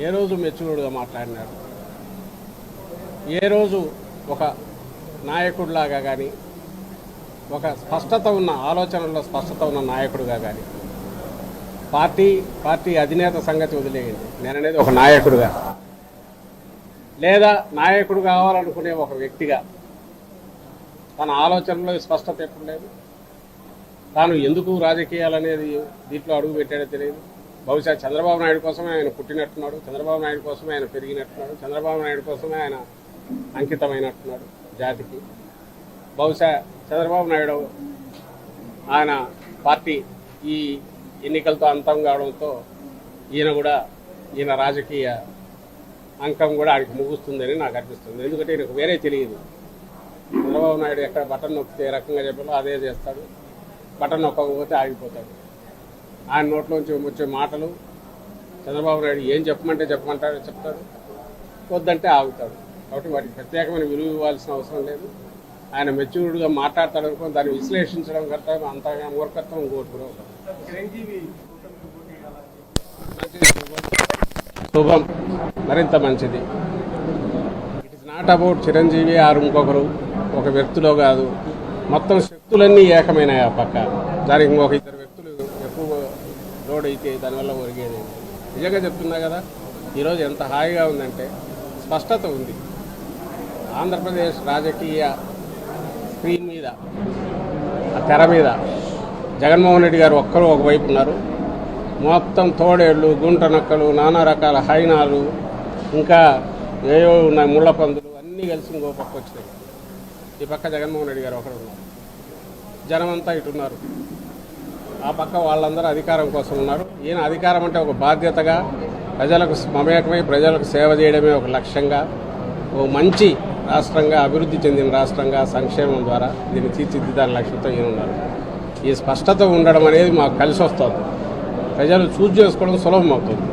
ఏ రోజు మెచ్యూర్డ్గా మాట్లాడినాడు ఏ రోజు ఒక నాయకుడిలాగా కానీ ఒక స్పష్టత ఉన్న ఆలోచనల్లో స్పష్టత ఉన్న నాయకుడిగా కానీ పార్టీ పార్టీ అధినేత సంగతి వదిలేయండి. నేను అనేది ఒక నాయకుడిగా. లేదా నాయకుడు కావాలనుకునే ఒక వ్యక్తిగా. తన ఆలోచనలో స్పష్టత ఎప్పుడు లేదు. తాను ఎందుకు రాజకీయాలు అనేది దీంట్లో అడుగు పెట్టాడో తెలియదు. బహుశా చంద్రబాబు నాయుడు కోసమే ఆయన పుట్టినట్టున్నాడు చంద్రబాబు నాయుడు కోసమే ఆయన పెరిగినట్టున్నాడు చంద్రబాబు నాయుడు కోసమే ఆయన అంకితమైనట్టున్నాడు జాతికి. బహుశా చంద్రబాబు నాయుడు ఆయన పార్టీ ఈ ఎన్నికలతో అంతం కావడంతో ఈయన కూడా ఈయన రాజకీయ అంకం కూడా ఆడికి ముగుస్తుందని నాకు అనిపిస్తుంది. ఎందుకంటే ఈయనకు వేరే తెలియదు. చంద్రబాబు నాయుడు ఎక్కడ బటన్ నొక్కితే ఏ రకంగా చెప్పాలో అదే చేస్తాడు. బటన్ నొక్కకపోతే ఆగిపోతాడు. ఆయన నోట్లోంచి వచ్చే మాటలు చంద్రబాబు నాయుడు ఏం చెప్పమంటే చెప్పమంటాడు చెప్తాడు వద్దంటే ఆగుతాడు కాబట్టి వాటికి ప్రత్యేకమైన విలువ ఇవ్వాల్సిన అవసరం లేదు. ఆయన మెచ్యూర్డ్గా మాట్లాడతాడు అనుకో దాన్ని విశ్లేషించడం కరెక్ట్ అంతగా మూర్ఖత్వం ఇంకోటి శుభం. మరింత మంచిది. It is not about Chiranjeevi ఆరు ఇంకొకరు ఒక వ్యక్తిలో కాదు. మొత్తం శక్తులన్నీ ఏకమైనాయి ఆ పక్క? దానికి ఇంకొక ఇద్దరు వ్యక్తులు రోడ్ అయితే దానివల్ల ఒరిగేది. నిజంగా చెప్తున్నా కదా ఈరోజు ఎంత హాయిగా ఉందంటే స్పష్టత ఉంది. ఆంధ్రప్రదేశ్ రాజకీయ స్క్రీన్ మీద ఆ తెర మీద జగన్మోహన్ రెడ్డి గారు ఒక్కరు ఒకవైపు ఉన్నారు. మొత్తం తోడేళ్ళు గుంట నక్కలు నానా రకాల హైనాలు ఇంకా ఏవో ఉన్నాయి ముళ్ళ పందులు అన్నీ కలిసి ఇంకో పక్క వచ్చినాయి. ఈ పక్క జగన్మోహన్ రెడ్డి గారు ఒకరు ఉన్నారు. జనమంతా ఇటు ఉన్నారు. ఆ పక్క వాళ్ళందరూ అధికారం కోసం ఉన్నారు. ఈయన అధికారం అంటే ఒక బాధ్యతగా ప్రజలకు మమేకమై ప్రజలకు సేవ చేయడమే ఒక లక్ష్యంగా ఓ మంచి రాష్ట్రంగా అభివృద్ధి చెందిన రాష్ట్రంగా సంక్షేమం ద్వారా దీన్ని తీర్చిదిద్దాని లక్ష్యంతో ఈయన ఉన్నారు. ఈ స్పష్టత ఉండడం అనేది మాకు కలిసి వస్తుంది ప్రజలు చూజ్ చేసుకోవడం సులభం అవుతుంది